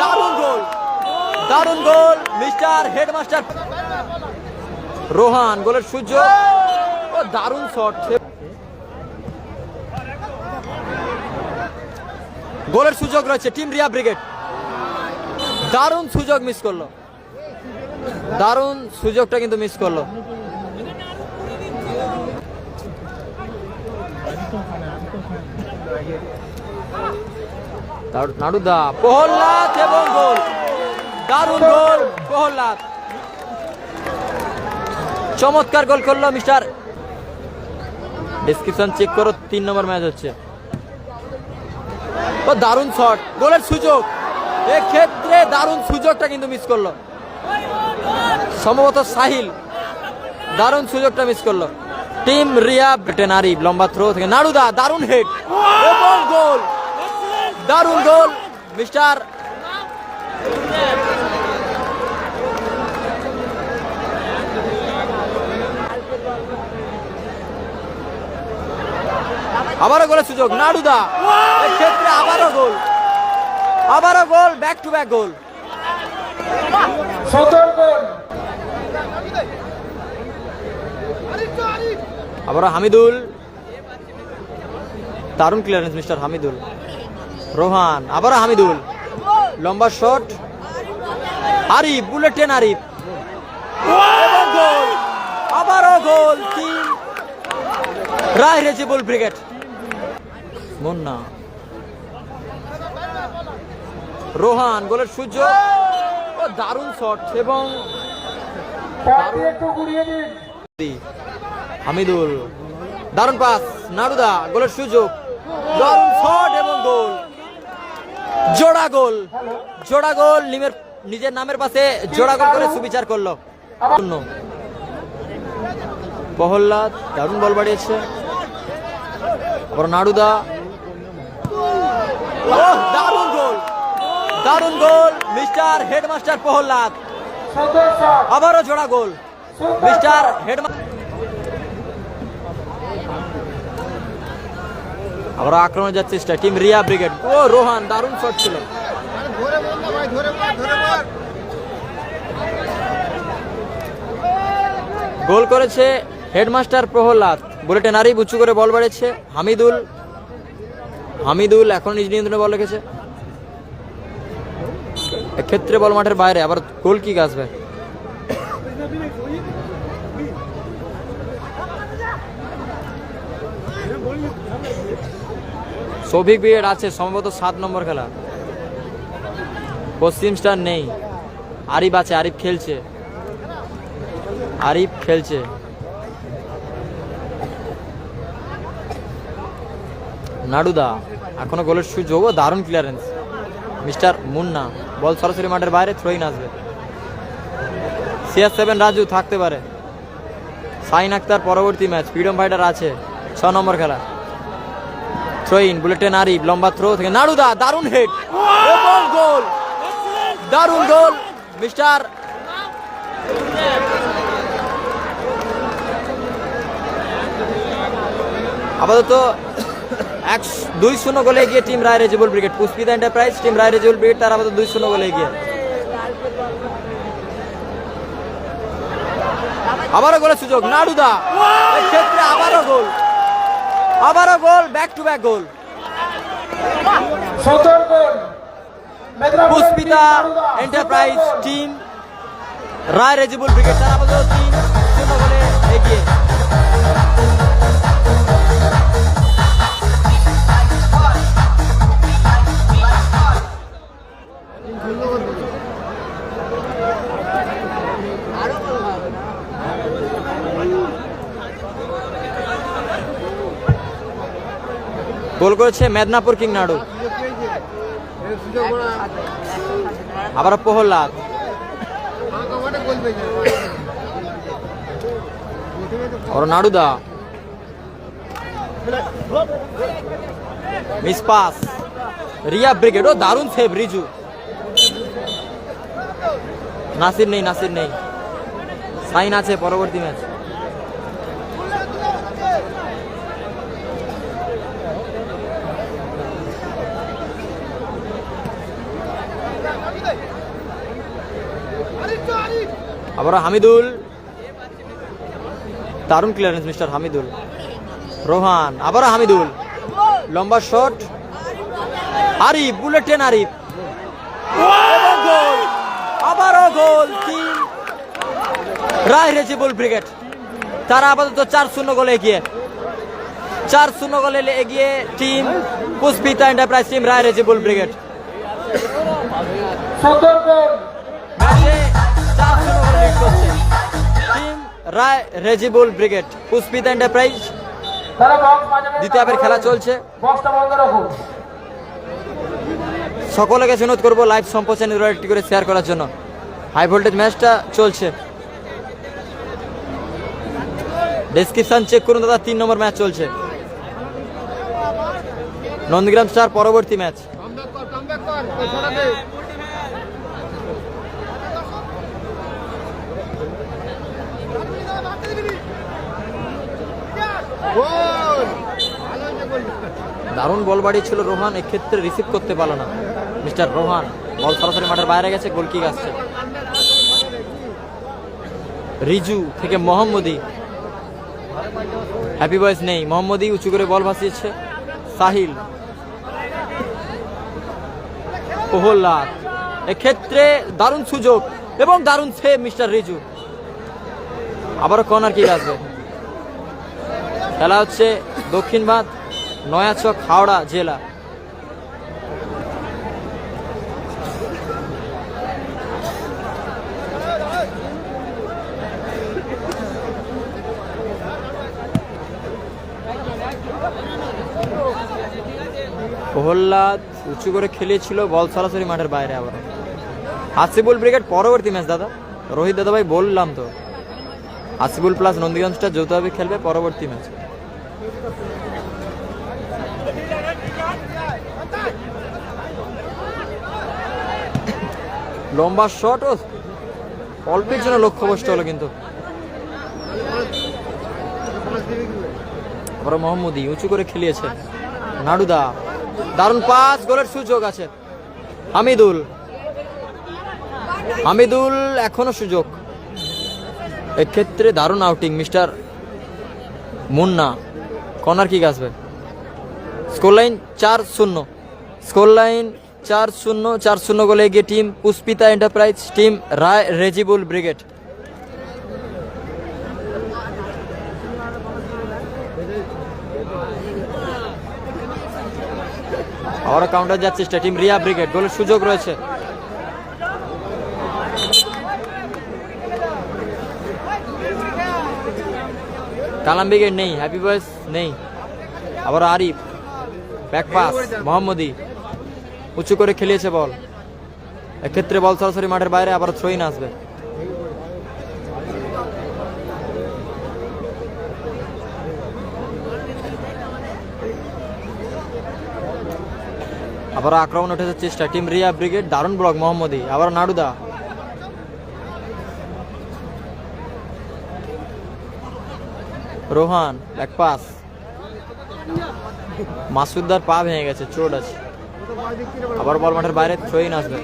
দারুণ goal. Goal, mister headmaster Rohan, গোলের সুযোগ। ও, দারুণ শট। গোলের সুযোগ রয়েছে টিম রিয়া ব্রিগেড। দারুণ সুযোগ মিস করল। দারুণ সুযোগটা কিন্তু মিস করল। নাড়ুদা প্রহ্লাদ এবং গোল। দারুণ গোল, প্রহ্লাদ। চমৎকার গোল করল মিস্টার। ডিসক্রিপশন চেক করো, তিন নম্বর ম্যাচ হচ্ছে। ও, দারুণ শট গোলের সুযোগ। ক্ষেত্রে দারুণ সুযোগটা কিন্তু মিস করল। সম্ভবত সাহিল দারুণ সুযোগটা মিস করল। টিম রিয়া টেনারি লম্বা থ্রো থেকে। নাড়ুদা দারুণ হেড গোল। দারুণ গোল, মিস্টার। আবারও গোলের সুযোগ নাড়ুদা ক্ষেত্রে আবারও গোল। আবারও goal back to back goal. আবারও হামিদুল দারুণ ক্লিয়ারেন্স মিস্টার হামিদুল রোহান, আবারও হামিদুল। লম্বা shot. Arif, bullet train Arif. আবারও goal team Roy Rejibul brigade. Munna. Rohan, গোলের সূর্য দারুণ শট এবং হামিদুল। দারুণ পাস, নারুদা, গোলের সুযোগ। দারুণ শট এবং গোল। জোড়া গোল জোড়া গোল নিমের নিজের নামের পাশে জোড়া গোল করে সুবিচার করল। প্রহ্লাদ, দারুণ বল বাড়িয়েছে। আবার নাড়ুদা দারুণ গোল। দারুণ গোল, মিস্টার হেডমাস্টার প্রহ্লাদ। আবারও জোড়া গোল মিস্টার হেডমাস্টার আবার আক্রমণে যাচ্ছে টিম রিয়া ব্রিগেড। ও, রোহান, দারুণ শট ছিল। গোল করেছে হেডমাস্টার প্রহ্লাদ। বুলেটে নারী উঁচু করে বল বাড়িয়েছে হামিদুল। হামিদুল এখন নিজ নিয়ন্ত্রণে বল রেখেছে। এক্ষেত্রে বল মাঠের বাইরে, আবার গোল কি আসবে। সৌভিক বিয়ের আছে, সম্ভবত সাত নম্বর খেলা। পশ্চিম স্টার নেই। আরিফ আছে, আরিফ খেলছে। আরিফ খেলছে। নাডুদা, এখনও গোলের সুযোগ দারুণ ক্লিয়ারেন্স মিস্টার মুন্না, বল সরাসরি মাঠের বাইরে থ্রোইন আসবে। সিআর সেভেন রাজু থাকতে পারে। সাইন আক্তার পরবর্তী ম্যাচ ফ্রিডম ফাইটার আছে। ছ নম্বর খেলা। থ্রোইন বুলেটেন আরিফ লম্বা থ্রো থেকে নাড়ুদা দারুণ হেড এবং গোল দারুণ গোল মিস্টার আপাতত এক দুই শূন্য গোলে এগিয়ে team Roy Rejibul brigade. Pushpita enterprise team Roy Rejibul brigade তার আপাতত দুই শূন্য গোলে এগিয়ে আবারও গোলের সুযোগ নাড়ুদা এই ক্ষেত্রে আবারও গোল। আবারও goal back to back goal. Pushpita enterprise team Roy Rejibul brigade তারা আপাতত গোল করেছে মেদনাপুর কিং নাড়ু। আবার প্রহ্লাদ। ওর নাড়ুদা। Miss pass. রিয়া ব্রিগেড, ও দারুণ সেভ রিজু। নাসির নেই নাসির নেই। সাইন আছে পরবর্তী ম্যাচ। আবার হামিদুল। দারুণ ক্লিয়ারেন্স মিস্টার হামিদুল। রোহান আবার হামিদুল। লম্বা shot Arif bullet train Arif. এবং গোল আবারও goal team Roy Rezibul brigade তারা আপাতত চার শূন্য গোলে এগিয়ে। চার শূন্য গোলে এগিয়ে team Pushpita enterprise team Roy Rejibul brigade Sundarban ম্যাচে চার শূন্য গোলে লিড করছে team Roy Rejibul brigade Pushpita enterprise. দ্বিতীয় হাফের খেলা চলছে। সকলকে অনুরোধ করব লাইভ সম্প্রচার একটি করে শেয়ার করার জন্য। হাই ভোল্টেজ ম্যাচটা চলছে। ডেসক্রিপশন চেক করুন দাদা, তিন নম্বর ম্যাচ চলছে। নন্দীগ্রাম স্টার, পরবর্তী ম্যাচ দারুণ বল বাড়িয়েছিল রোহান, এক্ষেত্রে রিসিভ করতে পারল না। মিস্টার রোহান, বল সরাসরি মাঠের বাইরে গেছে গোল কিক আসছে। রিজু থেকে মোহাম্মদি। হ্যাপি বয়েস নেই। মোহাম্মদি উঁচু করে বল ভাসিয়েছে। সাহিল। প্রহ্লাদ। এক্ষেত্রে দারুণ সুযোগ এবং দারুণ সেভ মিস্টার রিজু। আবারও কর্নার কিক আসবে। খেলা হচ্ছে দক্ষিণ ভাত, নয়াচক, হাওড়া জেলা। প্রহ্লাদ উঁচু করে খেলিয়েছিল, বল সরাসরি মাঠের বাইরে আবার। হাসিবুল ব্রিগেড পরবর্তী ম্যাচ, দাদা। রোহিত দাদা ভাই বললাম তো। হাসিবুল প্লাস নন্দীগঞ্জটা যৌথভাবে খেলবে পরবর্তী ম্যাচ। লম্বা শট ও অল্পের জন্য লক্ষ্যভ্রষ্ট হলো কিন্তু। আবার মোহাম্মদী উঁচু করে খেলিয়েছে। নাডুদা, দারুণ পাস গোলের সুযোগ আছে। হামিদুল হামিদুল এখনও সুযোগ। এক্ষেত্রে দারুণ outing mister Munna. Corner kick আসবে। স্কোর লাইন চার শূন্য। স্কোর লাইন চার শূন্য চার শূন্য গোলে এগিয়ে team Pushpita enterprise, team Roy Rezibul brigade. আবারও কাউন্টার যাচ্ছে চেষ্টা, টিম রিয়া ব্রিগেড, গোলের সুযোগ রয়েছে। কালাম ব্রিগেড নেই হ্যাপি বয়েস নেই। আবার আরিফ ব্যাক পাস মোহাম্মদি। উঁচু করে খেলিয়েছে বল। এক্ষেত্রে বল সরাসরি মাঠের বাইরে আবার থ্রোইন আসবে। আবার আক্রমণ উঠেছে চেষ্টা। টিম রিয়া ব্রিগেড, দারুণ ব্লক, মোহাম্মদি। আবার নাডুদা। Rohan back pass. মাসুদ্দার পা ভেঙে গেছে, চোট আছে। আবার বল মাঠের বাইরে থ্রোইন আসবে।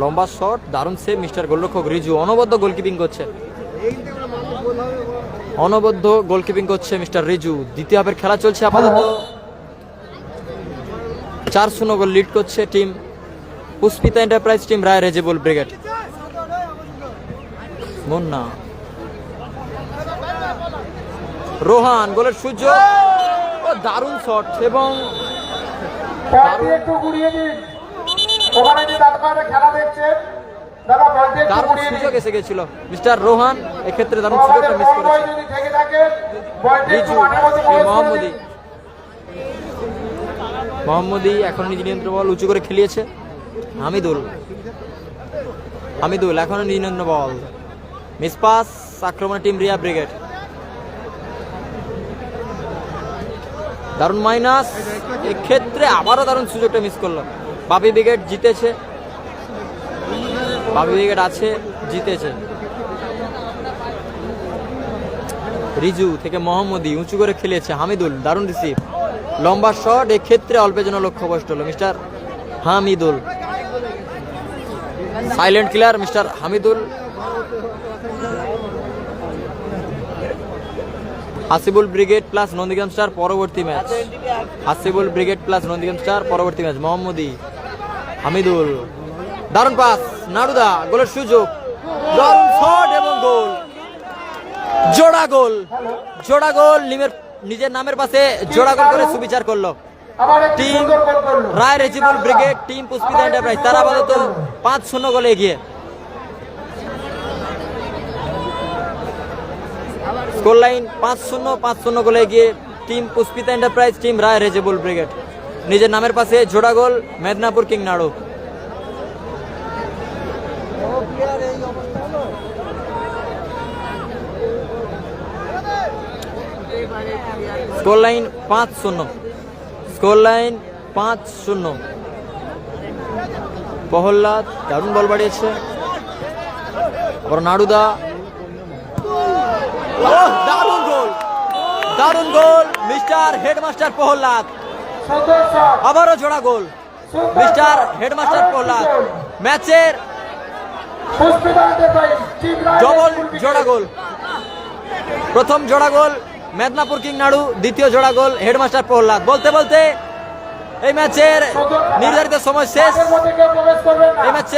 লম্বা শট, দারুণ সেভ মিস্টার গোলরক্ষক রিজু। অনবদ্য গোলকিপিং করছে। অনবদ্য গোলকিপিং করছে মিস্টার রিজু। দ্বিতীয় হাফের খেলা চলছে আপাতত। চার শূন্য গোল লিড করছে team Pushpita enterprise team Roy Rezebul brigade Munna. Rohan গোলের সুযোগ ও দারুণ শট এবং বলটি একটু ঘুরিয়ে দিন। ওখানে যে দাদা খেলা দেখছেন দাদা বলটি একটু দারুণ ঘুরিয়ে দিন। সুযোগ এসে গেছিল। মিস্টার রোহান এক্ষেত্রে দারুণ সুযোগটা মিস করেছে। মোহাম্মদি। মোহাম্মদি এখন নিজ নিয়ন্ত্রণ বল উঁচু করে খেলিয়েছে। হামিদুল। হামিদুল এখনও নিজ নিয়ন্ত্রণ বল। মিস পাস আক্রমণে টিম রিয়া ব্রিগেড। দারুণ মাইনাস এক্ষেত্রে আবারও দারুণ সুযোগটা মিস করল বাপি ব্রিগেড জিতেছে। বাপি ব্রিগেড আছে, জিতেছে। রিজু থেকে মোহাম্মদী উঁচু করে খেলেছে, হামিদুল, দারুণ রিসিভ লম্বা শট এক্ষেত্রে অল্পের জন্য লক্ষ্য লক্ষ্যভ্রষ্ট হলো mister Hamidul. Silent killer mister Hamidul. Hasibul brigade plus Nandigram star, পরবর্তী match. Hasibul brigade plus Nandigram star, পরবর্তী ম্যাচ। মোহাম্মদী হামিদুল। দারুণ পাস নাড়ুদা গোলের সুযোগ। শট এবং গোল। জোড়া গোল। জোড়া গোল নিমের নিজের নামের পাশে জোড়া গোল করে সুবিচার করল। Team Roy Rezibul brigade, team Pushpita enterprise তারা আপাতত পাঁচ শূন্য গোলে এগিয়ে। স্কোর লাইন পাঁচ শূন্য পাঁচ শূন্য গোলে গিয়ে team Pushpita enterprise team Roy Rezebul brigade নিজের নামের পাশে জোড়া goal Medinipur king Naru. Score line পাঁচ শূন্য। স্কোর লাইন পাঁচ শূন্য। প্রহ্লাদ দারুণ বল বাড়িয়েছে। নাড়ুদা দারুণ গোল। দারুণ গোল, মিস্টার হেডমাস্টার প্রহ্লাদ। আবারও জোড়া গোল। Mister headmaster Prahlad. ম্যাচের ডবল জোড়া গোল। প্রথম জোড়া গোল, মেদিনীপুর কিং নাড়ু। দ্বিতীয় জোড়া গোল, হেডমাস্টার প্রহ্লাদ। বলতে বলতে এই ম্যাচের নির্ধারিত সময় শেষ। এই ম্যাচে